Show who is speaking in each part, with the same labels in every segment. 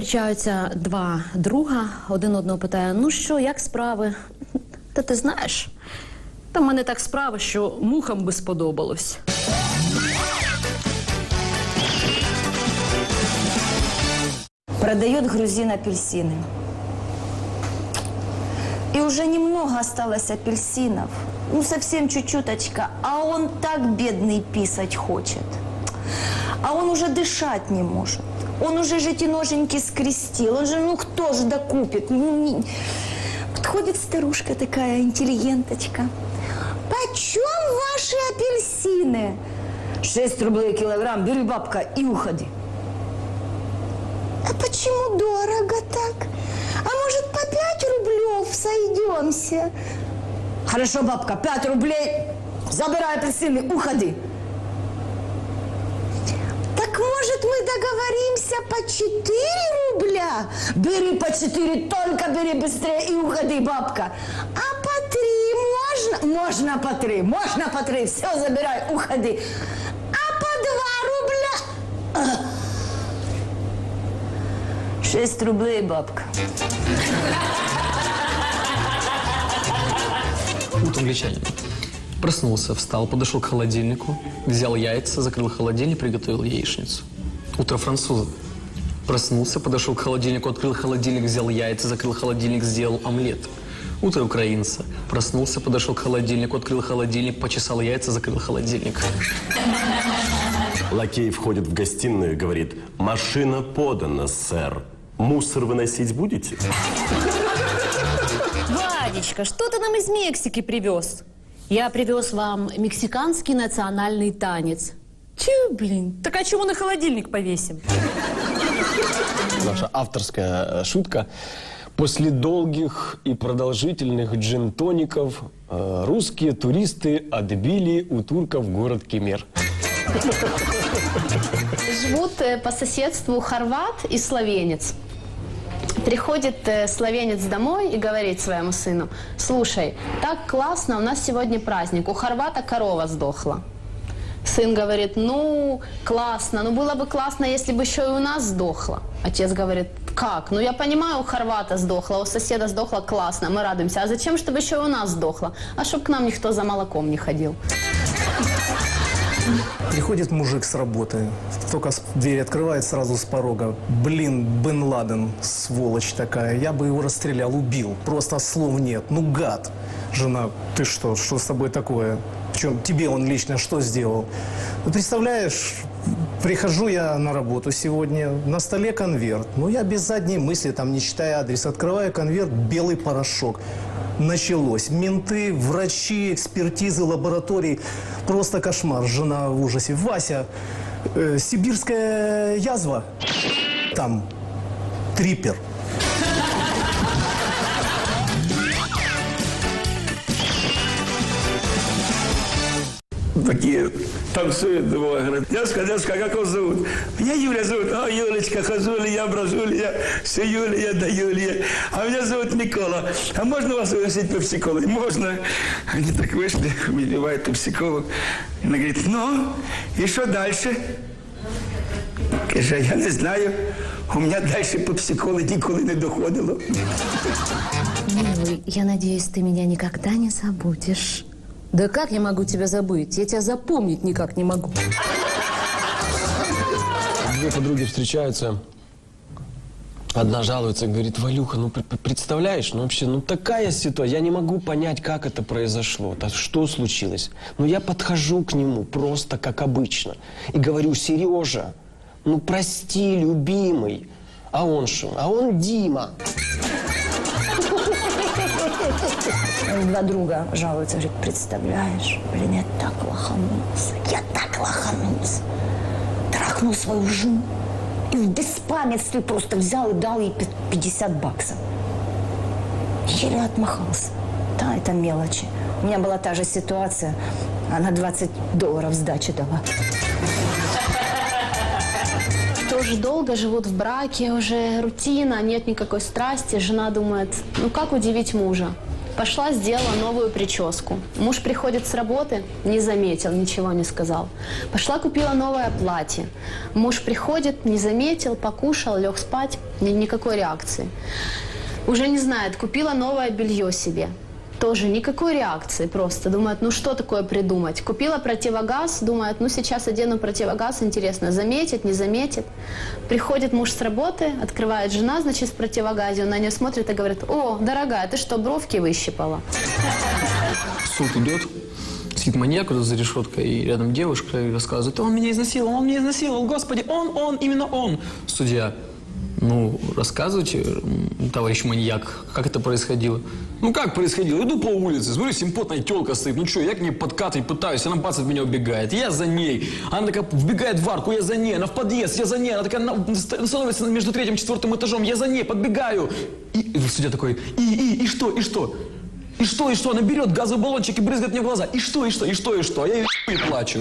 Speaker 1: Зустрічаються два друга, один одного питає: ну що, як справи? Та ти знаєш, та в мене так справи, що мухам би сподобалось.
Speaker 2: Продает грузин апельсины. И уже немного осталось апельсинов. Ну, совсем чуть-чуточка. А он так бедный писать хочет. А он уже дышать не может. Он уже же эти ноженьки скрестил. Он же, ну кто же докупит? Ну, Подходит старушка такая, интеллигенточка. Почем ваши апельсины? Шесть рублей килограмм. Бери, бабка, и уходи. А почему дорого так? А может, по пять рублев сойдемся? Хорошо, бабка, пять рублей. Забирай апельсины, уходи. Может мы договоримся по 4 рубля? Бери по 4, только бери быстрее и уходи, бабка. А по 3 можно? Можно по 3, можно по 3. Все, забирай, уходи. А по 2 рубля? 6 рублей, бабка.
Speaker 3: Вот англичанин. Проснулся, встал, подошел к холодильнику, взял яйца, закрыл холодильник, приготовил яичницу. Утро француза. Проснулся, подошел к холодильнику, открыл холодильник, взял яйца, закрыл холодильник, сделал омлет. Утро украинца. Проснулся, подошел к холодильнику, открыл холодильник, почесал яйца, закрыл холодильник.
Speaker 4: Лакей входит в гостиную и говорит, машина подана, сэр. Мусор выносить будете?
Speaker 1: Вадечка, что ты нам из Мексики привез? Я привез вам мексиканский национальный танец. Чё, блин, так а чего на холодильник повесим?
Speaker 5: наша авторская э, шутка. После долгих и продолжительных джин-тоников э, русские туристы отбили у турков город Кемер.
Speaker 6: Живут э, по соседству хорват и словенец. Приходит э, словенец домой и говорит своему сыну, слушай, так классно, у нас сегодня праздник, у хорвата корова сдохла. Сын говорит, ну, классно, ну было бы классно, если бы еще и у нас сдохла. Отец говорит, как? Ну я понимаю, у хорвата сдохла, у соседа сдохла, классно, мы радуемся. А зачем, чтобы еще и у нас сдохла? А чтобы к нам никто за молоком не ходил.
Speaker 7: Приходит мужик с работы, только дверь открывает сразу с порога. Блин, Бен Ладен, сволочь такая, я бы его расстрелял, убил. Просто слов нет, ну гад. Жена, ты что, что с тобой такое? Чем тебе он лично что сделал? Ну, представляешь, прихожу я на работу сегодня, на столе конверт. Ну, я без задней мысли, там, не читая адрес, открываю конверт, белый порошок. Началось. Менты, врачи, экспертизы, лаборатории. Просто кошмар. Жена в ужасе. Вася, э, сибирская язва. Там трипер.
Speaker 8: Такие танцуют двое. Говорят, дядька, дядька, как вас зовут? Меня Юля зовут. А, Юлечка, хожу ли я, брожу ли я, все Юлия да Юлия. А меня зовут Микола. А можно вас угостить пепсиколой? Можно. Они так вышли, выливают пепсиколу. Она говорит, ну, и что дальше? Каже, я не знаю. У мене дальше пепсиколи ніколи не доходило.
Speaker 1: Милый, я надеюсь, ты меня никогда не забудешь. Да как я могу тебя забыть? Я тебя запомнить никак не могу.
Speaker 5: Две подруги встречаются. Одна жалуется, говорит, Валюха, ну пр- пр- представляешь, ну вообще, ну такая ситуация, я не могу понять, как это произошло, да что случилось. Ну я подхожу к нему просто как обычно и говорю, Сережа, ну прости, любимый. А он что? А он Дима.
Speaker 2: Два друга жалуются, говорят, представляешь, блин, я так лоханулся, я так лоханулся. Трахнул свою жену и в беспамятстве просто взял и дал ей пи- 50 баксов. Еле отмахался. Да, это мелочи. У меня была та же ситуация. Она 20 долларов сдачи дала.
Speaker 6: тоже долго живут в браке, уже рутина, нет никакой страсти. Жена думает, ну как удивить мужа? Пошла, сделала новую прическу. Муж приходит с работы, не заметил, ничего не сказал. Пошла, купила новое платье. Муж приходит, не заметил, покушал, лег спать, ни- никакой реакции. Уже не знает, купила новое белье себе. Тоже никакой реакции просто. Думает, ну что такое придумать? Купила противогаз, думает, ну сейчас одену противогаз, интересно, заметит, не заметит. Приходит муж с работы, открывает жена, значит, в противогазе, он на нее смотрит и говорит, о, дорогая, ты что, бровки выщипала?
Speaker 3: Суд идет, сидит маньяк вот за решеткой, и рядом девушка и рассказывает, он меня изнасиловал, он меня изнасиловал, господи, он, он, именно он. Судья, ну, рассказывайте, товарищ маньяк, как это происходило. Ну, как происходило? Иду по улице, смотрю, симпотная телка стоит, ну что, я к ней подкатывать пытаюсь, она бац от меня убегает, я за ней. Она такая вбегает в арку, я за ней, она в подъезд, я за ней, она такая на- ст- становится между третьим и четвертым этажом, я за ней, подбегаю. И, и судья такой, и, и, и что, и что? И что, и что? Она берет газовый баллончик и брызгает мне в глаза. И что, и что, и что, и что? А я и плачу.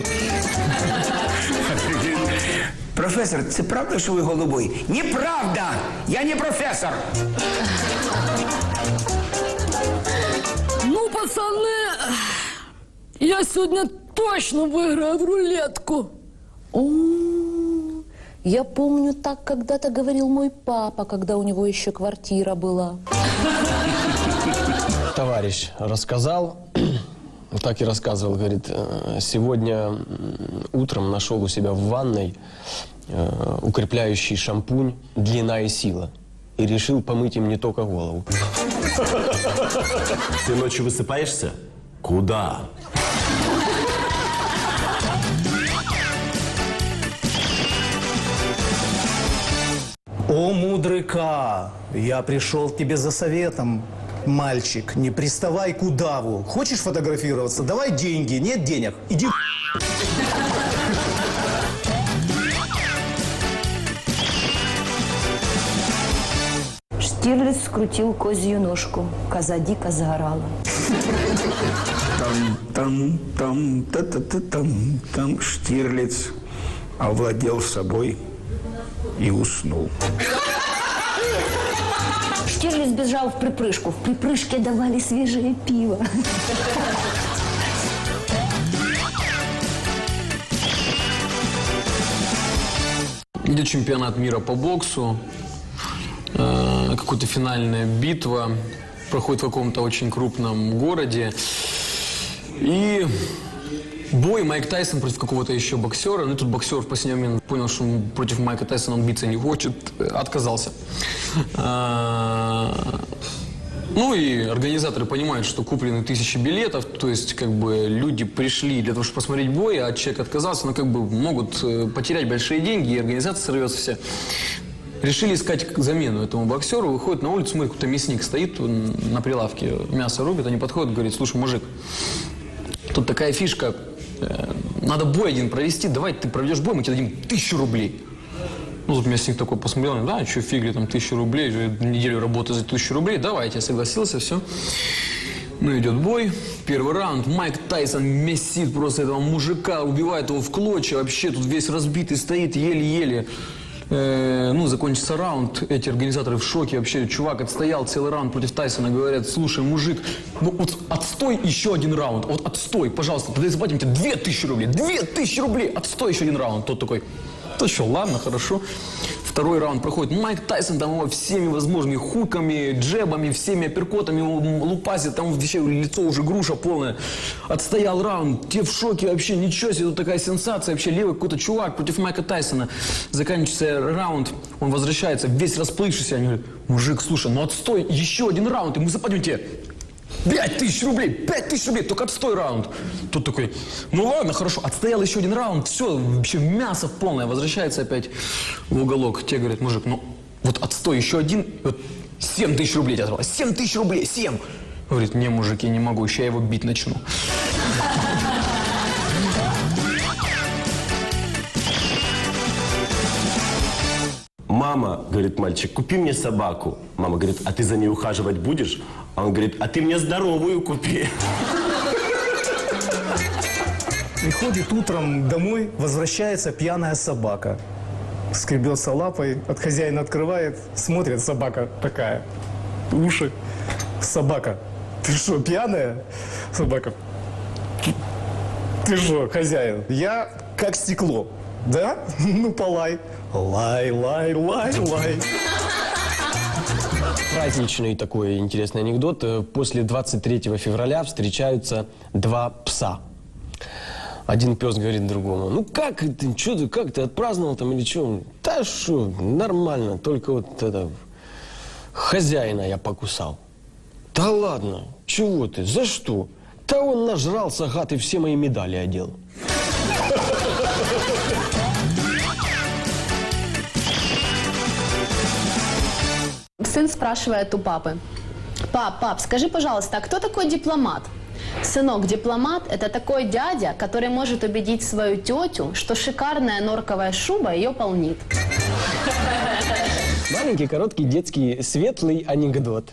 Speaker 9: Професор, це правда, що ви голубой? Неправда! Я не професор!
Speaker 10: Ну, пацаны, я сегодня точно выиграю в рулетку.
Speaker 1: О, я помню, так когда-то говорил мой папа, когда у него еще квартира была.
Speaker 5: Товарищ рассказал, так и рассказывал, говорит, «Э, сегодня утром нашел у себя в ванной э, укрепляющий шампунь «Длина и сила» и решил помыть им не только голову.
Speaker 4: Ты ночью высыпаешься? Куда?
Speaker 7: О, мудрый Ка, я пришел к тебе за советом. Мальчик, не приставай к удаву. Хочешь фотографироваться? Давай деньги. Нет денег? Иди в
Speaker 2: Штирлиц скрутил козью ножку. Коза дико загорала.
Speaker 9: Там, там, там, та-та-та-там, там Штирлиц овладел собой и уснул.
Speaker 2: Штирлиц бежал в припрыжку. В припрыжке давали свежее пиво.
Speaker 3: Идет чемпионат мира по боксу, э, какая-то финальная битва, проходит в каком-то очень крупном городе. И бой Майк Тайсон против какого-то еще боксера. Ну тут боксер в последний момент понял, что против Майка Тайсона он биться не хочет, отказался. А, Ну и организаторы понимают, что куплены тысячи билетов, то есть как бы люди пришли для того, чтобы посмотреть бой, а человек отказался, но как бы могут э, потерять большие деньги, и организация сорвется вся. Решили искать замену этому боксеру, выходит на улицу, смотрит, какой-то мясник стоит на прилавке, мясо рубит, они подходят, говорит, слушай, мужик, тут такая фишка, надо бой один провести, давай ты проведешь бой, мы тебе дадим тысячу рублей. Ну, тут мясник такой посмотрел, да, что фигли, там, тысячу рублей, неделю работы за тысячу рублей, давайте, я согласился, все. Ну, идет бой, первый раунд, Майк Тайсон месит просто этого мужика, убивает его в клочья, вообще тут весь разбитый стоит, еле-еле. Э, ну, закончится раунд, эти организаторы в шоке. Вообще, чувак отстоял целый раунд против Тайсона, говорят, слушай, мужик, ну вот отстой еще один раунд, вот отстой, пожалуйста, тогда заплатим тебе две тысячи рублей, две тысячи рублей, отстой еще один раунд. Тот такой, то что, ладно, хорошо. Второй раунд проходит. Майк Тайсон там его всеми возможными хуками, джебами, всеми апперкотами лупасит. Там вообще лицо уже груша полная. Отстоял раунд. Те в шоке вообще. Ничего себе, тут такая сенсация. Вообще левый какой-то чувак против Майка Тайсона. Заканчивается раунд. Он возвращается весь расплывшийся. Они говорят, мужик, слушай, ну отстой еще один раунд, и мы заплатим тебе Пять тысяч рублей, пять тысяч рублей, только отстой раунд. Тут такой, ну ладно, хорошо, отстоял еще один раунд, все, вообще мясо в полное, возвращается опять в уголок. Те говорят, мужик, ну вот отстой еще один, вот семь тысяч рублей тебе оторвалось, семь тысяч рублей, семь. Говорит, не, я не могу, сейчас я его бить начну.
Speaker 4: Мама, говорит мальчик, купи мне собаку. Мама говорит, а ты за ней ухаживать будешь? А он говорит, а ты мне здоровую купи.
Speaker 7: Приходит утром домой, возвращается пьяная собака. скребется лапой, от хозяина открывает, смотрит, собака такая, уши. Собака, ты что, пьяная? Собака, ты что, хозяин? Я как стекло. Да? Ну, полай. Лай, лай, лай, лай.
Speaker 5: Праздничный такой интересный анекдот. После 23 февраля встречаются два пса. Один пес говорит другому, ну как ты, что ты, как ты отпраздновал там или что? Да что, нормально, только вот это, хозяина я покусал. Да ладно, чего ты, за что? Да он нажрался, гад, и все мои медали одел.
Speaker 6: Сын спрашивает у папы. Пап, пап, скажи, пожалуйста, а кто такой дипломат? Сынок, дипломат – это такой дядя, который может убедить свою тетю, что шикарная норковая шуба ее полнит.
Speaker 5: Маленький, короткий, детский, светлый анекдот.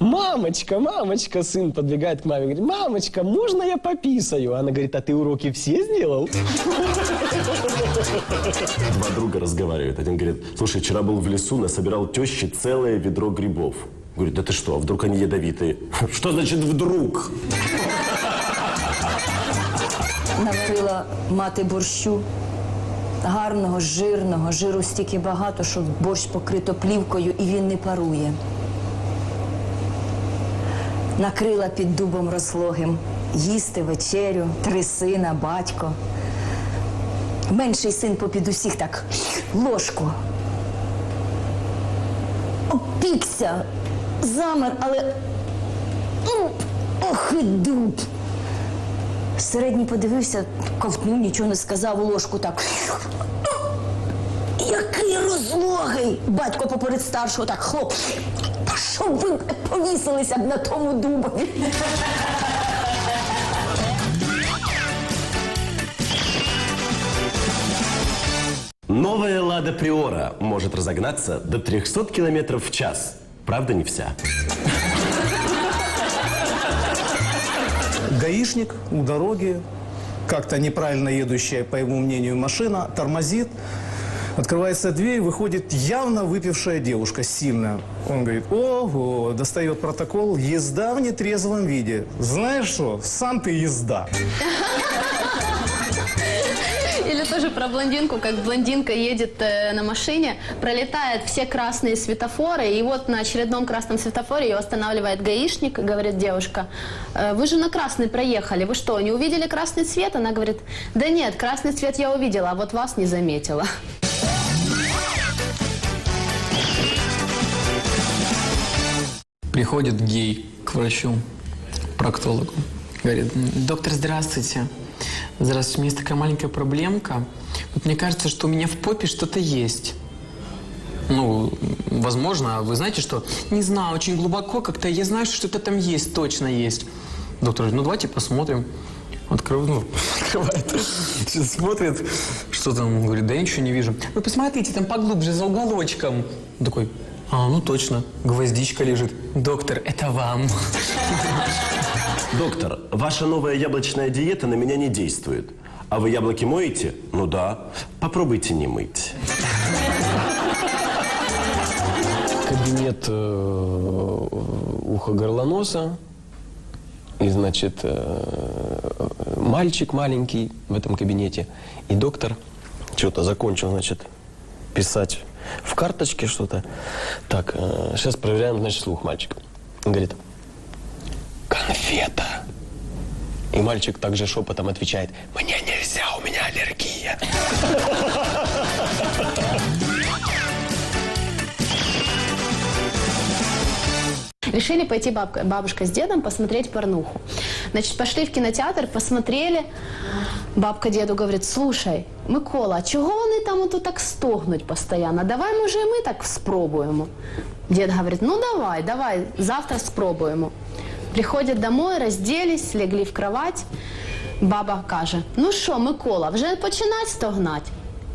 Speaker 5: Мамочка, мамочка, сын подбегает к маме, говорит, мамочка, можно я пописаю? Она говорит, а ты уроки все сделал?
Speaker 4: Два друга разговаривают. Один говорит, слушай, вчера был в лесу, насобирал тещи целое ведро грибов. Говорит, да ты что, а вдруг они ядовитые? Что значит вдруг?
Speaker 2: Наварила мати борщу. Гарного, жирного, жиру стільки багато, що борщ покрито плівкою і він не парує. Накрила під дубом розлогим. Їсти вечерю, три сина, батько. Менший син попід усіх так ложку. Опікся, замер, але ну, ох і дуб. Середній подивився, ковтнув, нічого не сказав у ложку так. Який розлогий! Батько поперед старшого так хлоп. Та щоб ви повісилися б на тому дубові.
Speaker 4: Новая «Лада Приора» может разогнаться до 300 километров в час. Правда, не вся.
Speaker 7: Гаишник у дороги, как-то неправильно едущая, по его мнению, машина, тормозит. Открывается дверь, выходит явно выпившая девушка, сильная. Он говорит, ого, достает протокол, езда в нетрезвом виде. Знаешь что, сам ты езда.
Speaker 6: Тоже про блондинку, как блондинка едет э, на машине, пролетает все красные светофоры, и вот на очередном красном светофоре ее останавливает гаишник говорит девушка, «Э, вы же на красный проехали, вы что, не увидели красный цвет? Она говорит, да нет, красный цвет я увидела, а вот вас не заметила.
Speaker 3: Приходит гей к врачу, проктологу. Говорит, доктор, здравствуйте. Здравствуйте, у меня есть такая маленькая проблемка. Вот мне кажется, что у меня в попе что-то есть. Ну, возможно, а вы знаете, что? Не знаю, очень глубоко как-то. Я знаю, что что-то там есть, точно есть. Доктор говорит, ну давайте посмотрим. Открыв, ну, открывает, смотрит, что там, говорит, да я ничего не вижу. Вы посмотрите, там поглубже, за уголочком. Он такой, а, ну точно, гвоздичка лежит. Доктор, это вам.
Speaker 4: Доктор, ваша новая яблочная диета на меня не действует. А вы яблоки моете? Ну да. Попробуйте не мыть.
Speaker 5: Кабинет э, ухо-горлоноса. И, значит, э, мальчик маленький в этом кабинете. И доктор что-то закончил, значит, писать в карточке что-то. Так, э, сейчас проверяем, значит, слух мальчик. Он говорит, конфета. И мальчик также шепотом отвечает, мне нельзя, у меня аллергия.
Speaker 6: Решили пойти бабка, бабушка с дедом посмотреть порнуху. Значит, пошли в кинотеатр, посмотрели. Бабка деду говорит, слушай, Микола, а чого вони там ото так стогнуть постоянно? Давай, може, і ми так спробуємо. Дед говорит, ну давай, давай, завтра спробуємо. Приходять домой, розделись, легли в кровать. Баба каже, ну що, Микола, вже починать стогнать?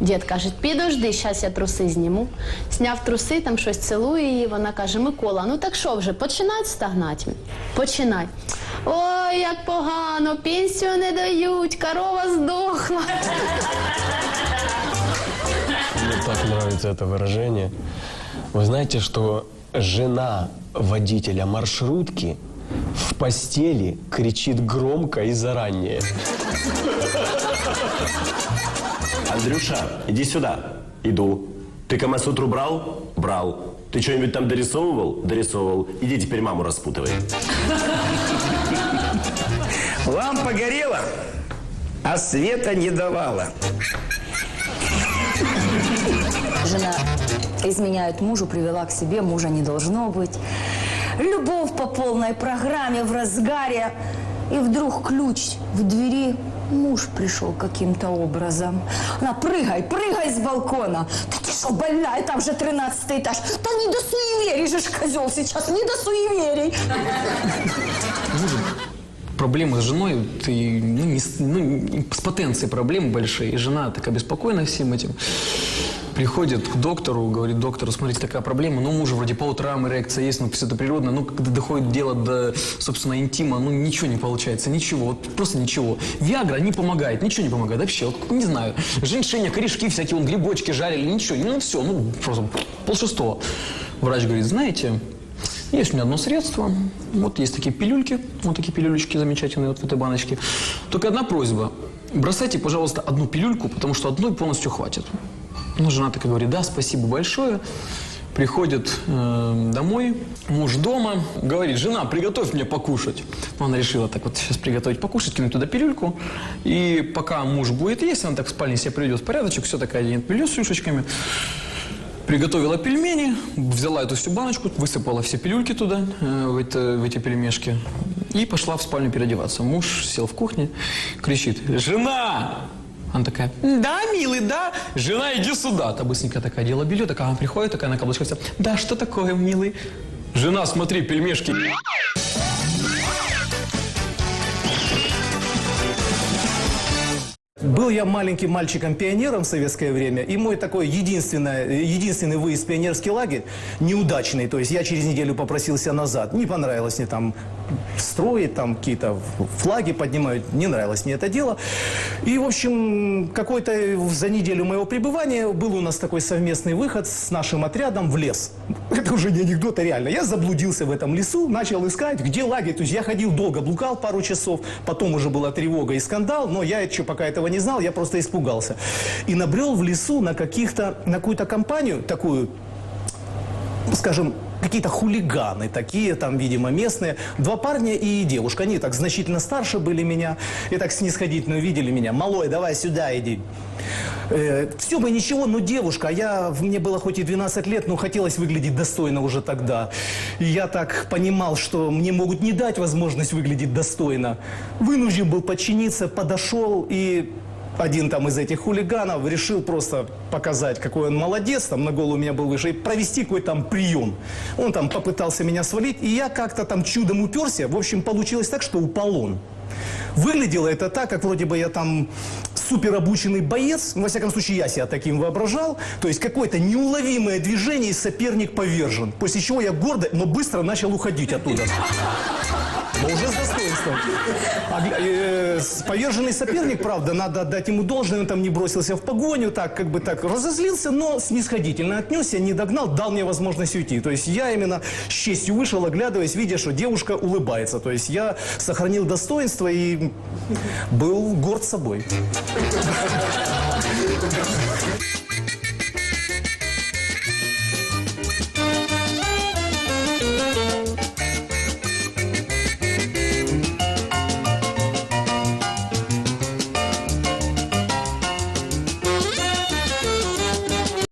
Speaker 6: Дід каже, підожди, зараз я труси зніму. Сняв труси, там щось цілує її. Вона каже, Микола, ну так що вже, починать стагнати? Починай. Ой, як погано, пенсію не дають, корова здохла.
Speaker 5: нравится это выражение. Вы знаете, что жена водителя маршрутки в постели кричит громко и заранее.
Speaker 4: Андрюша, иди сюда. Иду. Ты Камасутру брал? Брал. Ты что-нибудь там дорисовывал? Дорисовывал. Иди теперь маму распутывай.
Speaker 9: Лампа горела, а света не давала.
Speaker 2: Жена изменяет мужу, привела к себе, мужа не должно быть. Любовь по полной программе в разгаре. И вдруг ключ в двери. Муж пришел каким-то образом. Она, прыгай, прыгай с балкона. Да ты что, больная, там же 13 этаж. Да не до суеверий же козел сейчас, не до суеверий.
Speaker 3: Проблемы с женой, ты, ну, не ну, с потенцией проблемы большие. И жена так обеспокоена всем этим. Приходит к доктору, говорит доктору, смотрите, такая проблема, ну, мужа вроде по утрам эрекция есть, но все это природно, ну, когда доходит дело до, собственно, интима, ну, ничего не получается, ничего, вот просто ничего. Виагра не помогает, ничего не помогает, вообще, вот, не знаю. Женьшеня, корешки всякие, вон, грибочки жарили, ничего, ну, все, ну, просто полшестого. Врач говорит, знаете, есть у меня одно средство, вот есть такие пилюльки, вот такие пилюлечки замечательные вот в этой баночке. Только одна просьба, бросайте, пожалуйста, одну пилюльку, потому что одной полностью хватит. Ну, жена такая говорит, да, спасибо большое. Приходит э, домой, муж дома, говорит, жена, приготовь мне покушать. Ну, она решила так вот сейчас приготовить покушать, кинуть туда пилюльку. И пока муж будет есть, она так в спальне себе приведет в порядочек, все такая оденет белье с шишечками. Приготовила пельмени, взяла эту всю баночку, высыпала все пилюльки туда, э, в, это- в эти пельмешки, и пошла в спальню переодеваться. Муж сел в кухне, кричит, «Жена!» Она такая, да, милый, да. Жена, иди сюда. Та быстренько такая делала белье, такая она приходит, такая на каблучках да, что такое, милый? Жена, смотри, пельмешки.
Speaker 7: Был я маленьким мальчиком-пионером в советское время, и мой такой единственный, единственный выезд в пионерский лагерь неудачный. То есть я через неделю попросился назад. Не понравилось мне там строить, там какие-то флаги поднимают. Не нравилось мне это дело. И, в общем, какой-то за неделю моего пребывания был у нас такой совместный выход с нашим отрядом в лес. Это уже не анекдот, а реально. Я заблудился в этом лесу, начал искать, где лагерь. То есть я ходил долго, блукал пару часов, потом уже была тревога и скандал, но я еще пока этого не знал, я просто испугался. И набрел в лесу на каких-то, на какую-то компанию, такую, скажем, какие-то хулиганы такие, там, видимо, местные. Два парня и девушка. Они так значительно старше были меня и так снисходительно видели меня. Малой, давай сюда иди. все бы ничего, но девушка, а я, мне было хоть и 12 лет, но хотелось выглядеть достойно уже тогда. И я так понимал, что мне могут не дать возможность выглядеть достойно. Вынужден был подчиниться, подошел и один там из этих хулиганов решил просто показать, какой он молодец, там на голову меня был выше, и провести какой-то там прием. Он там попытался меня свалить, и я как-то там чудом уперся. В общем, получилось так, что упал он. Выглядело это так, как вроде бы я там супер обученный боец, ну, во всяком случае, я себя таким воображал. То есть какое-то неуловимое движение, и соперник повержен. После чего я гордо, но быстро начал уходить оттуда. Но уже с достоинством. А, э, поверженный соперник, правда, надо отдать ему должное, он там не бросился в погоню, так как бы так разозлился, но снисходительно отнесся, не догнал, дал мне возможность уйти. То есть я именно с честью вышел, оглядываясь, видя, что девушка улыбается. То есть я сохранил достоинство и был горд собой.